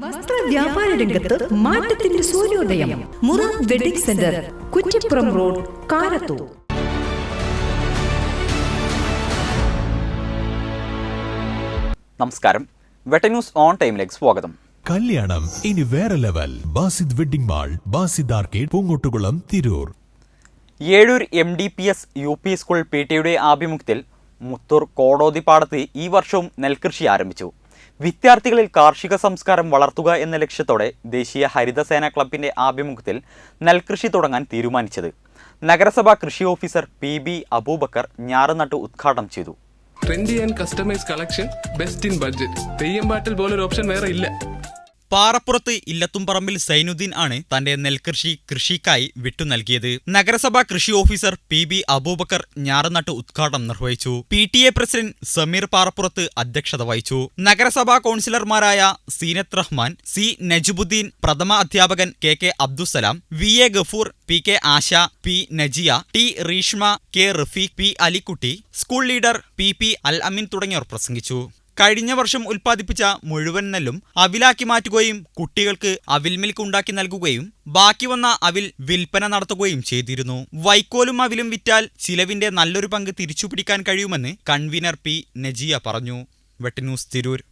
വസ്ത്ര വ്യാപാര രംഗത്ത് മാറ്റത്തിന്റെ സൂര്യോദയം. Mura wedding centre Kuttippuram road Karathur. നമസ്കാരം. വെട്ട ന്യൂസ് ഓൺ ടൈമിലേക്ക് സ്വാഗതം. കല്യാണം ഇനി വേറെ level. Basid wedding mall Basid arcade Poonkottukulam Tirur. Ezhur M D P S U P school P ടിയുടെ ആഭിമുഖ്യത്തിൽ മുത്തൂർ കോടോതിപ്പാടത്ത് ഈ വർഷവും നെൽകൃഷി ആരംഭിച്ചു. വിദ്യാർത്ഥികളിൽ കാർഷിക സംസ്കാരം വളർത്തുക എന്ന ലക്ഷ്യത്തോടെ ദേശീയ ഹരിതസേന ക്ലബിന്റെ ആഭിമുഖ്യത്തിൽ നെൽകൃഷി തുടങ്ങാൻ തീരുമാനിച്ചത്. നഗരസഭാ കൃഷി ഓഫീസർ പി ബി അബൂബക്കർ ഞാറുനട്ട് ഉദ്ഘാടനം ചെയ്തു. Trendy and customise collection best in budget Theyyam പാട്ടിൽ പോലൊരു ഓപ്ഷൻ വേറെ ഇല്ല. പാറപ്പുറത്ത് ഇല്ലത്തുംപറമ്പിൽ സൈനുദ്ദീൻ ആണ് തന്റെ നെൽകൃഷി കൃഷിക്കായി വിട്ടു നൽകിയത്. നഗരസഭാ കൃഷി ഓഫീസർ പി ബി അബൂബക്കർ ഞാറുനട്ട് ഉദ്ഘാടനം നിർവഹിച്ചു. P T A president Sameer Parappurath അധ്യക്ഷത വഹിച്ചു. നഗരസഭാ കൗൺസിലർമാരായ സീനത്ത് റഹ്മാൻ സി നജുബുദ്ദീൻ പ്രഥമ അധ്യാപകൻ K K Abdussalam V A Gafoor P K Asha P Najiya T Reeshma K Rafeeq P Alikutty school leader P P Al Ameen തുടങ്ങിയവർ പ്രസംഗിച്ചു. കഴിഞ്ഞ വർഷം ഉൽപ്പാദിപ്പിച്ച മുഴുവൻ നെല്ലും അവിലാക്കി മാറ്റുകയും കുട്ടികൾക്ക് അവിൽ മിൽക്ക് ഉണ്ടാക്കി നൽകുകയും ബാക്കി വന്ന അവിൽ വിൽപ്പന നടത്തുകയും ചെയ്തിരുന്നു. വൈക്കോലും അവിലും വിറ്റാൽ ചിലവിന്റെ നല്ലൊരു പങ്ക് തിരിച്ചുപിടിക്കാൻ കഴിയുമെന്ന് കൺവീനർ പി. നജിയ പറഞ്ഞു. വെട്ടന്യൂസ് തിരൂർ.